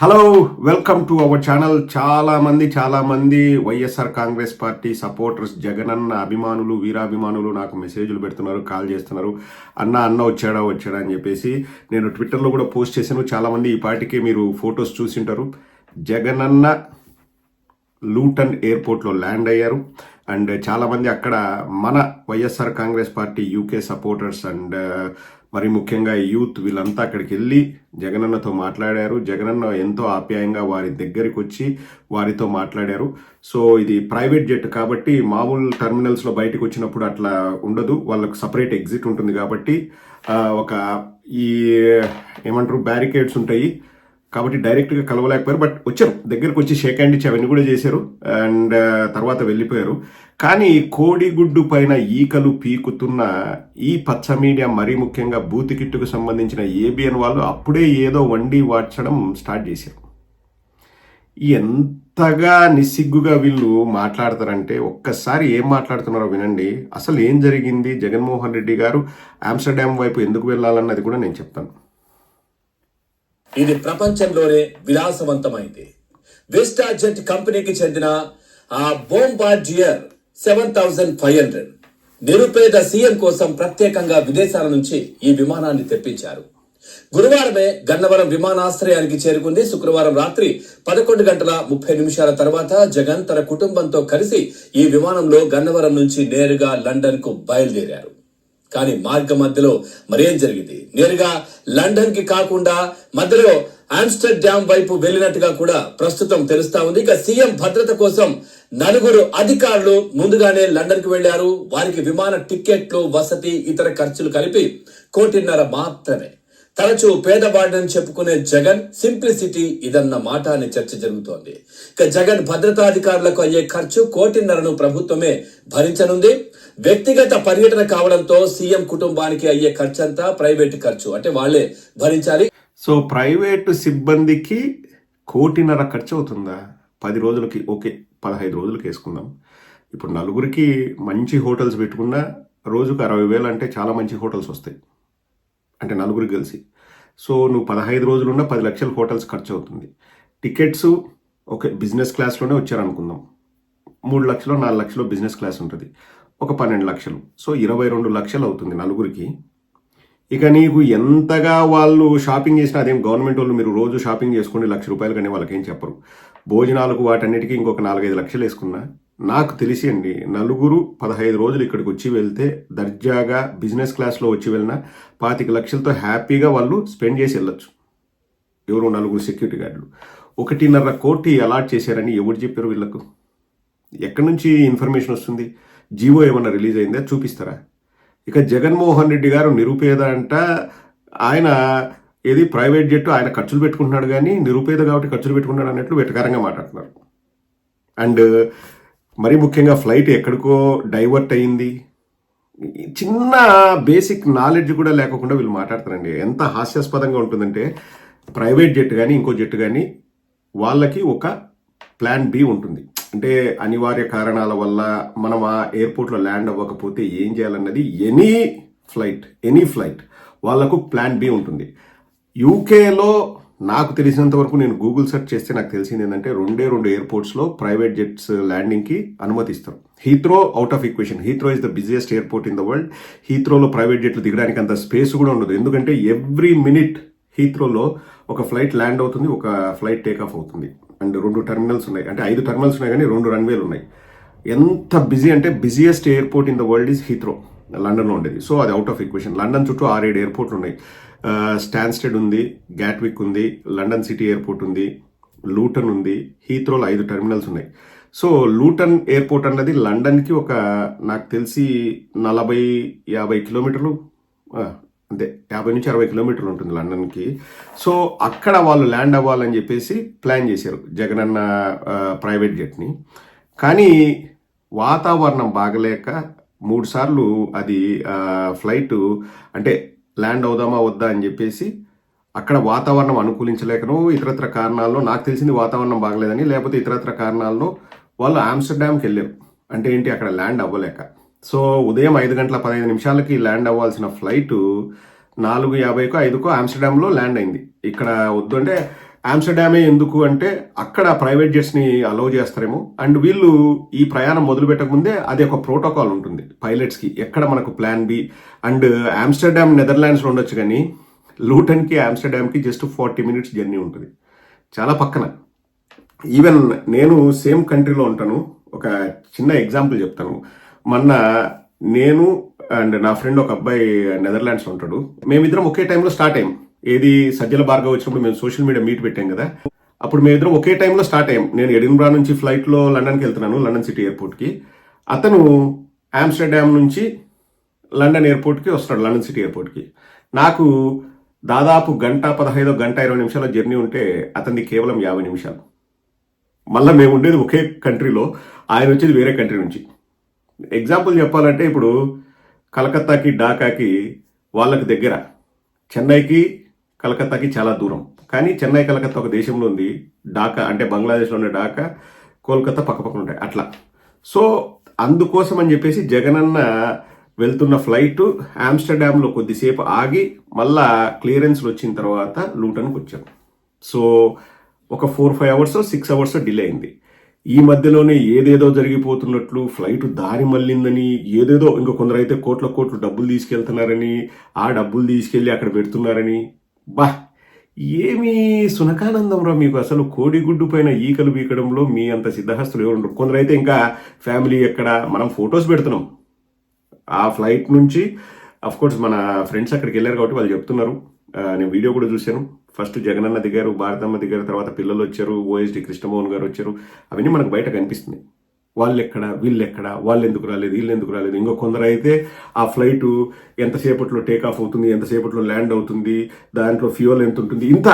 Hello welcome to our channel చాలామంది చాలామంది YSR Congress party supporters Jagananna అభిమానులు వీరాభిమానులు నాకు మెసేజ్లు పెడుతున్నారు కాల్ చేస్తున్నారు. అన్న అన్న వచ్చాడా వచ్చాడా అని చెప్పేసి నేను ట్విట్టర్లో కూడా పోస్ట్ చేశాను. చాలామంది ఈ పాటికి మీరు ఫొటోస్ చూసింటారు. జగనన్న లూటన్ ఎయిర్పోర్ట్లో ల్యాండ్ అయ్యారు. అండ్ చాలామంది అక్కడ మన YSR Congress party UK supporters and మరి ముఖ్యంగా యూత్ వీళ్ళంతా అక్కడికి వెళ్ళి జగనన్నతో మాట్లాడారు. జగనన్న ఎంతో ఆప్యాయంగా వారి దగ్గరికి వచ్చి వారితో మాట్లాడారు. సో ఇది ప్రైవేట్ జెట్ కాబట్టి మామూలు టెర్మినల్స్లో బయటకు వచ్చినప్పుడు అట్లా ఉండదు. వాళ్ళకు సపరేట్ ఎగ్జిట్ ఉంటుంది కాబట్టి ఒక ఈ ఏమంటారు బ్యారికేడ్స్ ఉంటాయి. కాబట్టి డైరెక్ట్గా కలవలేకపోయారు. బట్ వచ్చారు. దగ్గరకు వచ్చి షేక్ హ్యాండ్ ఇచ్చి అవన్నీ కూడా చేశారు. అండ్ uh, తర్వాత వెళ్ళిపోయారు. కానీ కోడిగుడ్డు పైన ఈకలు పీకుతున్న ఈ పచ్చ మీడియా మరీ ముఖ్యంగా బూతికిట్టుకు సంబంధించిన ఏబిఎన్ వాళ్ళు అప్పుడే ఏదో వండి వాడ్చడం స్టార్ట్ చేశారు. ఎంతగా నిస్సిగ్గుగా వీళ్ళు మాట్లాడతారంటే ఒక్కసారి ఏం మాట్లాడుతున్నారో వినండి. అసలు ఏం జరిగింది? జగన్మోహన్ రెడ్డి గారు ఆమ్స్టర్డామ్ వైపు ఎందుకు వెళ్ళాలన్నది కూడా నేను చెప్తాను. ఇది ప్రపంచంలోనే విలాసవంతమైంది. వెస్ట్ అర్జెంట్ కంపెనీకి చెందిన ఆ Bombardier seven thousand five hundred నిరుపేద సీఎం కోసం ప్రత్యేకంగా విదేశాల నుంచి ఈ విమానాన్ని తెప్పించారు. గురువారమే గన్నవరం విమానాశ్రయానికి చేరుకుంది. శుక్రవారం రాత్రి పదకొండు గంటల ముప్పై నిమిషాల తర్వాత జగన్ తన కుటుంబంతో కలిసి ఈ విమానంలో గన్నవరం నుంచి నేరుగా లండన్కు బయలుదేరారు. కానీ మార్గ మధ్యలో మరేం జరిగింది? నేరుగా లండన్కి కాకుండా మధ్యలో ఆమ్స్టర్డామ్ వైపు వెళ్ళినట్టుగా కూడా ప్రస్తుతం తెలుస్తా ఉంది. ఇక సీఎం భద్రత కోసం నలుగురు అధికారులు ముందుగానే లండన్కు వెళ్ళారు వారికి విమాన టిక్కెట్లు వసతి ఇతర ఖర్చులు కలిపి కోటిన్నర మాత్రమే. తరచూ పేదవాడని చెప్పుకునే జగన్ సింప్లిసిటీ ఇదన్న మాట అనే చర్చ జరుగుతోంది. ఇక జగన్ భద్రతాధికారులకు అయ్యే ఖర్చు కోటిన్నరను ప్రభుత్వమే భరించనుంది. వ్యక్తిగత పర్యటన కావడంతో సీఎం కుటుంబానికి అయ్యే ఖర్చంతా ప్రైవేట్ ఖర్చు అంటే వాళ్ళే భరించాలి. సో ప్రైవేటు సిబ్బందికి కోటిన్నర ఖర్చు అవుతుందా? పది రోజులకి ఓకే పదహైదు రోజులకి వేసుకుందాం. ఇప్పుడు నలుగురికి మంచి హోటల్స్ పెట్టుకున్నా రోజుకు అరవై వేలు అంటే చాలా మంచి హోటల్స్ వస్తాయి. అంటే నలుగురికి కలిసి సో నువ్వు పదహైదు రోజులున్నా పది లక్షల హోటల్స్ ఖర్చు అవుతుంది టికెట్స్ ఓకే బిజినెస్ క్లాస్లోనే వచ్చారనుకుందాం. మూడు లక్షలు నాలుగు లక్షలు బిజినెస్ క్లాస్ ఉంటుంది. ఒక పన్నెండు లక్షలు. సో ఇరవై రెండు లక్షలు అవుతుంది నలుగురికి. ఇక నీకు ఎంతగా వాళ్ళు షాపింగ్ చేసినా అదేం గవర్నమెంట్ వాళ్ళు మీరు రోజు షాపింగ్ చేసుకోండి లక్ష రూపాయలు కానీ వాళ్ళకేం చెప్పరు. భోజనాలకు వాటన్నిటికీ ఇంకొక నాలుగైదు లక్షలు వేసుకున్నా నాకు తెలిసి అండి నలుగురు పదహైదు రోజులు ఇక్కడికి వచ్చి వెళ్తే దర్జాగా బిజినెస్ క్లాస్లో వచ్చి వెళ్ళినా పాతిక లక్షలతో హ్యాపీగా వాళ్ళు స్పెండ్ చేసి వెళ్ళొచ్చు. ఎవరు నలుగురు సెక్యూరిటీ గార్డులు. ఒకటిన్నర కోటి అలాట్ చేశారని ఎవరు చెప్పారు వీళ్ళకు? ఎక్కడి నుంచి ఇన్ఫర్మేషన్ వస్తుంది? జీవో ఏమన్నా రిలీజ్ అయిందా? చూపిస్తారా? ఇక జగన్మోహన్ రెడ్డి గారు నిరుపేద అంట ఆయన ఏది ప్రైవేట్ జెట్ ఆయన ఖర్చులు పెట్టుకుంటున్నాడు కానీ నిరుపేద కాబట్టి ఖర్చులు పెట్టుకుంటున్నాడు అన్నట్లు వెటకారంగా మాట్లాడుతున్నారు. అండ్ మరి ముఖ్యంగా ఫ్లైట్ ఎక్కడికో డైవర్ట్ అయింది. చిన్న బేసిక్ నాలెడ్జ్ కూడా లేకుండా వీళ్ళు మాట్లాడతారండి. ఎంత హాస్యాస్పదంగా ఉంటుందంటే ప్రైవేట్ జెట్ కానీ ఇంకో జెట్ కానీ వాళ్ళకి ఒక ప్లాన్ బి ఉంటుంది. అంటే అనివార్య కారణాల వల్ల మనం ఆ ఎయిర్పోర్ట్లో ల్యాండ్ అవ్వకపోతే ఏం చేయాలన్నది ఎనీ ఫ్లైట్ ఎనీ ఫ్లైట్ వాళ్ళకు ప్లాన్ బి ఉంటుంది. యూకేలో నాకు తెలిసినంత వరకు నేను గూగుల్ సెర్చ్ చేస్తే నాకు తెలిసింది ఏంటంటే రెండే రెండు ఎయిర్పోర్ట్స్లో ప్రైవేట్ జెట్స్ ల్యాండింగ్కి అనుమతిస్తారు. Heathrow out of equation Heathrow is the busiest airport in the world హీత్రోలో private జెట్లు దిగడానికి అంత స్పేస్ కూడా ఉండదు. ఎందుకంటే ఎవ్రీ మినిట్ హీత్రోలో ఒక ఫ్లైట్ ల్యాండ్ అవుతుంది ఒక ఫ్లైట్ టేక్ ఆఫ్ అవుతుంది. అండ్ రెండు టెర్మినల్స్ ఉన్నాయి. అంటే ఐదు టెర్మినల్స్ ఉన్నాయి కానీ రెండు రన్వేలు ఉన్నాయి. ఎంత బిజీ అంటే busiest airport in the world is Heathrow లండన్లో ఉండేది. సో అది అవుట్ ఆఫ్ ఈక్వేషన్ లండన్ చుట్టూ ఆరేడు ఎయిర్పోర్ట్లు ఉన్నాయి. స్టాన్స్టెడ్ ఉంది గ్యాట్విక్ ఉంది లండన్ సిటీ ఎయిర్పోర్ట్ ఉంది లూటన్ ఉంది హీత్రోలో ఐదు టెర్మినల్స్ ఉన్నాయి. సో లూటన్ ఎయిర్పోర్ట్ అన్నది లండన్కి ఒక నాకు తెలిసి నలభై యాభై కిలోమీటర్లు అంతే యాభై నుంచి అరవై కిలోమీటర్లు ఉంటుంది లండన్కి. సో అక్కడ వాళ్ళు ల్యాండ్ అవ్వాలని చెప్పేసి ప్లాన్ చేశారు జగనన్న ప్రైవేట్ జెట్ని. కానీ వాతావరణం బాగలేక మూడు సార్లు అది ఫ్లైట్ అంటే ల్యాండ్ అవుదామా వద్దా అని చెప్పేసి అక్కడ వాతావరణం అనుకూలించలేకను ఇతరత్ర కారణాల్లో నాకు తెలిసింది వాతావరణం బాగలేదని లేకపోతే ఇతరత్ర కారణాల్లో వాళ్ళు ఆమ్స్టర్డామ్కి వెళ్ళారు. అంటే ఏంటి? అక్కడ ల్యాండ్ అవ్వలేక. సో ఉదయం ఐదు గంటల పదహైదు నిమిషాలకి ల్యాండ్ అవ్వాల్సిన ఫ్లైట్ నాలుగు యాభైకో ఐదుకో ఆమ్స్టర్డామ్లో ల్యాండ్ అయింది. ఇక్కడ వద్దు అంటే ఆమ్స్టర్డామే ఎందుకు అంటే అక్కడ ప్రైవేట్ జెట్స్ని అలౌ చేస్తారేమో. అండ్ వీళ్ళు ఈ ప్రయాణం మొదలు పెట్టకముందే అది ఒక ప్రోటోకాల్ ఉంటుంది పైలట్స్కి. ఎక్కడ మనకు ప్లాన్ బి? అండ్ ఆమ్స్టర్డామ్ నెదర్లాండ్స్లో ఉండొచ్చు కానీ లూటన్కి ఆమ్స్టర్డామ్కి జస్ట్ ఫార్టీ మినిట్స్ జర్నీ ఉంటుంది. చాలా పక్కన. ఈవెన్ నేను సేమ్ కంట్రీలో ఉంటాను. ఒక చిన్న ఎగ్జాంపుల్ చెప్తాను. మొన్న నేను అండ్ నా ఫ్రెండ్ ఒక అబ్బాయి నెదర్లాండ్స్ ఉంటాడు. మేమిద్దరం ఒకే టైంలో స్టార్ట్ అయ్యాం. ఏది సజ్జల భార్గవ్ వచ్చినప్పుడు మేము సోషల్ మీడియా మీట్ పెట్టాం కదా. అప్పుడు మేమిద్దరం ఒకే టైంలో స్టార్ట్ అయ్యాం. నేను ఎడిన్బ్రా నుంచి ఫ్లైట్లో లండన్కి వెళ్తున్నాను లండన్ సిటీ ఎయిర్పోర్ట్కి అతను ఆమ్స్టర్డామ్ నుంచి లండన్ ఎయిర్పోర్ట్కి వస్తాడు లండన్ సిటీ ఎయిర్పోర్ట్కి నాకు దాదాపు గంట పదహైదో గంట ఇరవై నిమిషాల జర్నీ ఉంటే అతన్ని కేవలం యాభై నిమిషాలు. మళ్ళీ మేము ఉండేది ఒకే కంట్రీలో ఆయన వచ్చేది వేరే కంట్రీ నుంచి. ఎగ్జాంపుల్ చెప్పాలంటే ఇప్పుడు కలకత్తాకి ఢాకాకి వాళ్ళకి దగ్గర. చెన్నైకి కలకత్తాకి చాలా దూరం. కానీ చెన్నై కలకత్తా ఒక దేశంలో ఉంది. ఢాకా అంటే బంగ్లాదేశ్లో ఉన్న ఢాకా కోల్కతా పక్కపక్కన ఉంటాయి. అట్లా. సో అందుకోసం అని చెప్పేసి జగనన్న వెళ్తున్న ఫ్లైట్ ఆమ్స్టర్డామ్లో కొద్దిసేపు ఆగి మళ్ళా క్లియరెన్స్లు వచ్చిన తర్వాత లూటన్కి వచ్చాం సో ఒక four five hours six hours delay అయింది. ఈ మధ్యలోనే ఏదేదో జరిగిపోతున్నట్లు ఫ్లైట్ దారి మళ్ళిందని ఏదేదో ఇంకా కొందరైతే కోట్ల కోట్లు డబ్బులు తీసుకెళ్తున్నారని ఆ డబ్బులు తీసుకెళ్ళి అక్కడ పెడుతున్నారని బా ఏమి సునకానందం రా మీకు అసలు కోడిగుడ్డు పైన ఈకలు బీకడంలో మీ అంత సిద్ధహస్తులు ఎవరు కొందరైతే ఇంకా ఫ్యామిలీ ఎక్కడ మనం ఫొటోస్ పెడుతున్నాం. ఆ ఫ్లైట్ నుంచి అఫ్ కోర్స్ మన ఫ్రెండ్స్ అక్కడికి వెళ్ళారు కాబట్టి వాళ్ళు చెప్తున్నారు. నేను వీడియో కూడా చూశాను. ఫస్ట్ జగనన్న దిగారు భారతమ్మ దిగారు తర్వాత పిల్లలు వచ్చారు ఓఎస్డి కృష్ణమోహన్ గారు వచ్చారు. అవన్నీ మనకు బయట కనిపిస్తున్నాయి. వాళ్ళు ఎక్కడ వీళ్ళు ఎక్కడ వాళ్ళు ఎందుకు రాలేదు వీళ్ళు ఎందుకు రాలేదు. ఇంకో కొందరు అయితే ఆ ఫ్లైట్ ఎంతసేపట్లో టేక్ ఆఫ్ అవుతుంది ఎంతసేపట్లో ల్యాండ్ అవుతుంది దాంట్లో ఫ్యూయల్ ఎంత ఉంటుంది. ఇంత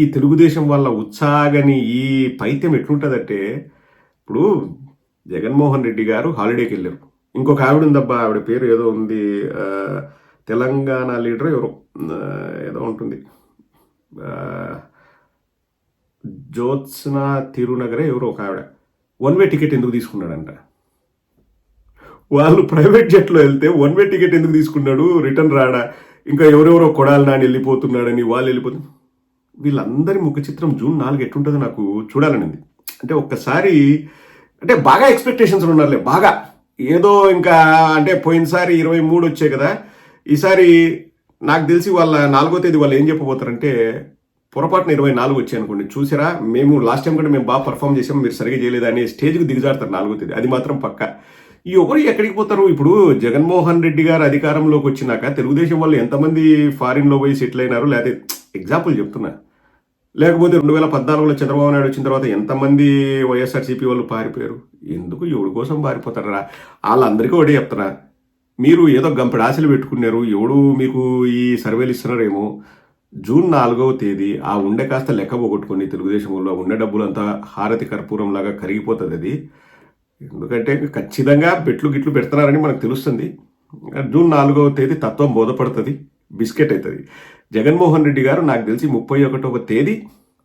ఈ తెలుగుదేశం వాళ్ళ ఉత్సాహని ఈ పైత్యం ఎట్లుంటుందంటే ఇప్పుడు జగన్మోహన్ రెడ్డి గారు హాలిడేకి వెళ్ళారు. ఇంకొక ఆవిడ ఉందబ్బా ఆవిడ పేరు ఏదో ఉంది తెలంగాణ లీడర్ ఎవరు ఏదో ఉంటుంది. జ్యోత్స్న తిరునగరే ఎవరో ఒక ఆవిడ. వన్ వే టికెట్ ఎందుకు తీసుకున్నాడంట? వాళ్ళు ప్రైవేట్ జెట్లో వెళ్తే వన్ వే టికెట్ ఎందుకు తీసుకున్నాడు? రిటర్న్ రాడా? ఇంకా ఎవరెవరో కొడాలి నాని వెళ్ళిపోతున్నాడని వాళ్ళు వెళ్ళిపోతున్నారు వీళ్ళందరి ముఖ చిత్రం జూన్ నాలుగు ఎట్లుంటుందో నాకు చూడాలనింది. అంటే ఒక్కసారి అంటే బాగా ఎక్స్పెక్టేషన్స్ ఉన్నారులే బాగా. ఏదో ఇంకా అంటే పోయినసారి ఇరవై మూడు వచ్చాయి కదా ఈసారి నాకు తెలిసి వాళ్ళ నాలుగో తేదీ వాళ్ళు ఏం చెప్పబోతారంటే పొరపాటున ఇరవై నాలుగు వచ్చాయి అనుకోండి. చూసారా? మేము లాస్ట్ టైం కూడా మేము బాగా పర్ఫామ్ చేసాం మీరు సరిగా చేయలేదు అనే స్టేజ్కి దిగజారుతారు నాలుగో తేదీ. అది మాత్రం పక్క. ఈ ఎవరు ఎక్కడికి పోతారు? ఇప్పుడు జగన్మోహన్ రెడ్డి గారు అధికారంలోకి వచ్చినాక తెలుగుదేశం వాళ్ళు ఎంతమంది ఫారిన్లో పోయి సెటిల్ అయినారు? లేకపోతే ఎగ్జాంపుల్ చెప్తున్నా. లేకపోతే రెండు వేల పద్నాలుగులో చంద్రబాబు నాయుడు వచ్చిన తర్వాత ఎంతమంది వైఎస్ఆర్సీపీ వాళ్ళు పారిపోయారు? ఎందుకు ఎవడి కోసం పారిపోతారా వాళ్ళందరికీ ఒకటే చెప్తున్నా. మీరు ఏదో గంపెడు ఆశలు పెట్టుకున్నారు. ఎవడు మీకు ఈ సర్వేలు ఇస్తున్నారేమో? జూన్ నాలుగవ తేదీ ఆ ఉండే కాస్త లెక్క పోగొట్టుకొని తెలుగుదేశంలో ఉండే డబ్బులంతా హారతి కర్పూరం లాగా కరిగిపోతుంది అది. ఎందుకంటే ఖచ్చితంగా బెట్లు గిట్లు పెడుతున్నారని మనకు తెలుస్తుంది. జూన్ నాలుగవ తేదీ తత్వం బోధపడుతుంది బిస్కెట్ అవుతుంది జగన్మోహన్ రెడ్డి గారు నాకు తెలిసి ముప్పై ఒకటవ తేదీ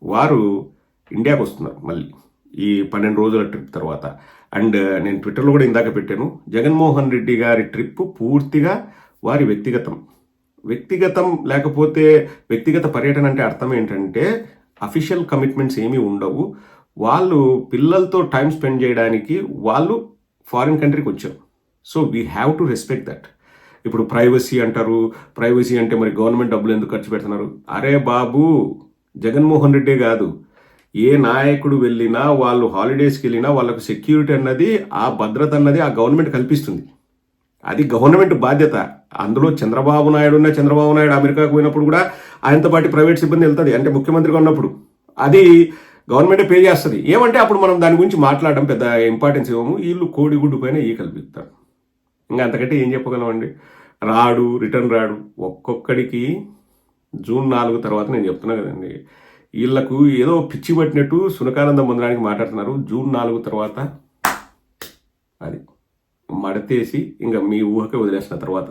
వారు ఇండియాకు వస్తున్నారు మళ్ళీ ఈ పన్నెండు రోజుల ట్రిప్ తర్వాత. అండ్ నేను ట్విట్టర్లో కూడా ఇందాక పెట్టాను జగన్మోహన్ రెడ్డి గారి ట్రిప్ పూర్తిగా వారి వ్యక్తిగతం. వ్యక్తిగతం లేకపోతే వ్యక్తిగత పర్యటన అంటే అర్థం ఏంటంటే అఫీషియల్ కమిట్మెంట్స్ ఏమీ ఉండవు. వాళ్ళు పిల్లలతో టైం స్పెండ్ చేయడానికి వాళ్ళు ఫారిన్ కంట్రీకి వచ్చారు. So we have to respect that ఇప్పుడు ప్రైవసీ అంటారు. ప్రైవసీ అంటే మరి గవర్నమెంట్ డబ్బులు ఎందుకు ఖర్చు పెడుతున్నారు? అరే బాబు జగన్మోహన్ రెడ్డే కాదు. ఏ నాయకుడు వెళ్ళినా వాళ్ళు హాలిడేస్కి వెళ్ళినా వాళ్ళకు సెక్యూరిటీ అన్నది ఆ భద్రత అన్నది ఆ గవర్నమెంట్ కల్పిస్తుంది. అది గవర్నమెంట్ బాధ్యత. అందులో చంద్రబాబు నాయుడు ఉన్న చంద్రబాబు నాయుడు అమెరికాకు పోయినప్పుడు కూడా ఆయనతో పాటు ప్రైవేట్ సిబ్బంది వెళ్తుంది అంటే ముఖ్యమంత్రిగా ఉన్నప్పుడు. అది గవర్నమెంటే పే చేస్తుంది. ఏమంటే అప్పుడు మనం దాని గురించి మాట్లాడడం పెద్ద ఇంపార్టెన్స్ ఇవ్వము. వీళ్ళు కోడిగుడ్డు పైన ఈ కల్పిస్తారు. ఇంకా అంతకంటే ఏం చెప్పగలమండి? రాడు రిటర్న్ రాడు. ఒక్కొక్కడికి జూన్ నాలుగు తర్వాత నేను చెప్తున్నా కదండి. వీళ్ళకు ఏదో పిచ్చి పట్టినట్టు సునకానందం పొందడానికి మాట్లాడుతున్నారు. జూన్ నాలుగు తర్వాత అది. మడతేసి ఇంకా మీ ఊహకే వదిలేసిన తర్వాత.